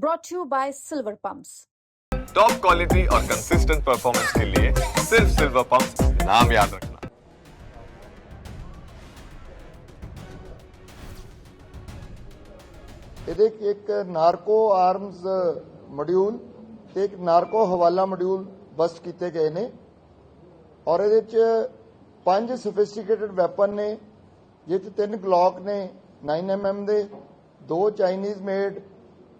brought to you by Silver Pumps. Top quality और consistent performance के लिए सिर्फ सिल्वर पंप नाम याद रखना ਇਹਦੇ 'ਚ ਇੱਕ ਨਾਰਕੋ ਆਰਮਸ ਮੋਡਿਊਲ ਤੇ ਇੱਕ ਨਾਰਕੋ ਹਵਾਲਾ ਮੋਡਿਊਲ ਬਸਟ ਕੀਤੇ ਗਏ ਨੇ ਔਰ ਇਹਦੇ 'ਚ ਪੰਜ ਸੋਫਿਸਟੀਕੇਟਡ ਵੈਪਨ ਨੇ ਜਿਹ 'ਚ ਤਿੰਨ ਗਲੌਕ ਨੇ 9mm ਦੇ ਦੋ ਚਾਈਨੀਜ਼ ਮੇਡ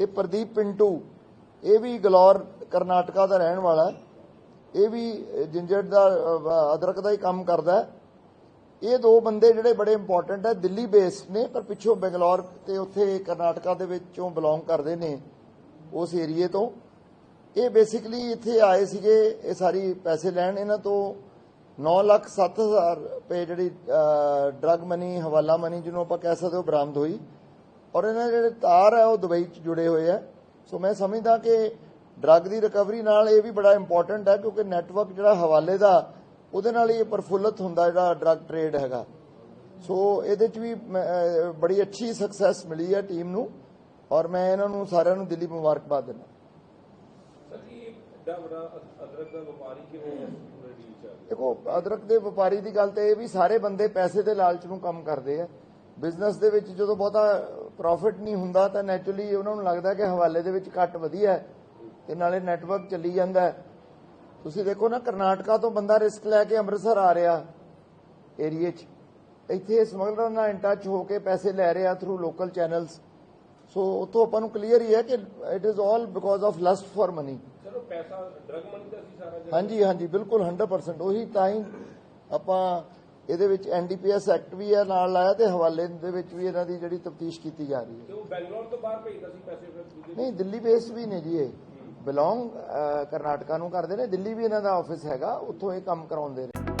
ਇਹ ਪ੍ਰਦੀਪ ਪਿੰਟੂ, ਇਹ ਵੀ ਗਲੌਰ, ਕਰਨਾਟਕਾ ਦਾ ਰਹਿਣ ਵਾਲਾ ਇਹ ਵੀ ਜਿੰਜਰ ਦਾ ਅਦਰਕ ਦਾ ਹੀ ਕੰਮ ਕਰਦਾ ਇਹ ਦੋ ਬੰਦੇ ਜਿਹੜੇ ਬੜੇ ਇੰਪੋਰਟੈਂਟ ਹੈ, ਦਿੱਲੀ ਬੇਸਡ ਨੇ, ਪਰ ਪਿੱਛੋਂ ਬੰਗਲੌਰ ਤੇ ਉੱਥੇ ਕਰਨਾਟਕਾ ਦੇ ਵਿੱਚੋਂ ਬਿਲੋਂਗ ਕਰਦੇ ਨੇ ਉਸ ਏਰੀਏ ਤੋਂ। ਇਹ ਬੇਸਿਕਲੀ ਇੱਥੇ ਆਏ ਸੀਗੇ, ਇਹ ਸਾਰੀ ਪੈਸੇ ਲੈਣ। ਇਹਨਾਂ ਤੋਂ 9 ਲੱਖ 7 ਹਜ਼ਾਰ ਰੁਪਏ ਜਿਹੜੀ ਡਰਗ ਮਨੀ ਹਵਾਲਾ ਮਨੀ ਜਿਹਨੂੰ ਆਪਾਂ ਕਹਿ ਸਕਦੇ ਹੋ, ਬਰਾਮਦ ਹੋਈ। ਔਰ ਇਹਨਾਂ ਜਿਹੜੇ ਤਾਰ ਹੈ ਉਹ ਦੁਬਈ ਚ ਜੁੜੇ ਹੋਏ ਆ। ਸੋ ਮੈਂ ਸਮਝਦਾ ਕਿ ਡਰਗ ਦੀ ਰਿਕਵਰੀ ਨਾਲ ਇਹ ਵੀ ਬੜਾ ਇੰਪੋਰਟੈਂਟ ਹੈ ਕਿਉਂਕਿ ਨੈਟਵਰਕ ਜਿਹੜਾ ਹਵਾਲੇ ਦਾ ਉਹਦੇ ਨਾਲ ਹੀ ਪ੍ਰਫੁੱਲਤ ਹੁੰਦਾ ਜਿਹੜਾ ਡਰਗ ਟ੍ਰੇਡ ਹੈਗਾ। ਸੋ ਇਹਦੇ ਚ ਵੀ ਬੜੀ ਅੱਛੀ ਸਕਸੈਸ ਮਿਲੀ ਹੈ ਟੀਮ ਨੂੰ। ਔਰ ਮੈਂ ਇਹਨਾਂ ਨੂੰ ਸਾਰਿਆਂ ਨੂੰ ਦਿੱਲੀ ਮੁਬਾਰਕਬਾਦ ਦਿੰਦਾ। ਦੇਖੋ ਅਦਰਕ ਦੇ ਵਪਾਰੀ ਦੀ ਗੱਲ ਤੇ ਇਹ ਵੀ ਸਾਰੇ ਬੰਦੇ ਪੈਸੇ ਦੇ ਲਾਲਚ ਨੂੰ ਕੰਮ ਕਰਦੇ ਆ। ਬਿਜ਼ਨਸ ਦੇ ਵਿੱਚ ਜਦੋਂ ਬਹੁਤਾ ਪ੍ਰੋਫਿਟ ਨਹੀਂ ਹੁੰਦਾ ਤਾਂ ਨੈਚੁਰਲੀ ਉਹਨਾਂ ਨੂੰ ਲੱਗਦਾ ਕਿ ਹਵਾਲੇ ਦੇ ਵਿੱਚ ਕੱਟ ਵਧੀਆ ਹੈ ਤੇ ਨਾਲੇ ਨੈਟਵਰਕ ਚੱਲੀ ਜਾਂਦਾ ਹੈ। ਤੁਸੀਂ ਦੇਖੋ ਨਾ ਕਰਨਾਟਕਾ ਤੋਂ ਬੰਦਾ ਰਿਸਕ ਲੈ ਕੇ ਅੰਮ੍ਰਿਤਸਰ ਆ ਰਿਹਾ ਏਰੀਏ 'ਚ। ਇੱਥੇ ਸਮਗਲਰ ਨਾਲ ਇਨ ਟੱਚ ਹੋ ਕੇ ਪੈਸੇ ਲੈ ਰਿਹਾ ਥਰੂ ਲੋਕਲ ਚੈਨਲਸ ਸੋ ਉਤੋਂ ਆਪਾਂ ਨੂੰ ਕਲੀਅਰ ਹੀ ਹੈ ਕਿ it is all because of lust for money ਉਹ ਪੈਸਾ ਡਰਗ ਮਨੀ ਦਾ ਸੀ ਸਾਰਾ ਹਾਂਜੀ ਹਾਂਜੀ ਬਿਲਕੁਲ 100% ਉਹੀ ਤਾਂ ਹੀ ਆਪਾਂ ਇਹਦੇ ਵਿੱਚ ਐਨਡੀਪੀਐਸ ਐਕਟ ਵੀ ਹੈ ਨਾਲ ਲਾਇਆ ਤੇ ਹਵਾਲੇ ਦੇ ਵਿੱਚ ਵੀ ਇਹਨਾਂ ਦੀ ਜਿਹੜੀ ਤਫਤੀਸ਼ ਕੀਤੀ ਜਾ ਰਹੀ ਹੈ। ਤੇ ਉਹ ਬੈਂਗਲੌਰ ਤੋਂ ਬਾਹਰ ਭੇਜਦਾ ਸੀ ਪੈਸੇ ਫਿਰ ਦੂਜੇ ਨਹੀਂ ਦਿੱਲੀ ਬੇਸ ਵੀ ਨੇ ਜੀ ਇਹ। ਬਿਲੋਂਗ ਕਰਨਾਟਕਾ ਨੂੰ ਕਰਦੇ ਨੇ ਦਿੱਲੀ ਵੀ ਇਹਨਾਂ ਦਾ ਆਫਿਸ ਹੈਗਾ ਉੱਥੋਂ ਇਹ ਕੰਮ ਕਰਾਉਂਦੇ ਨੇ।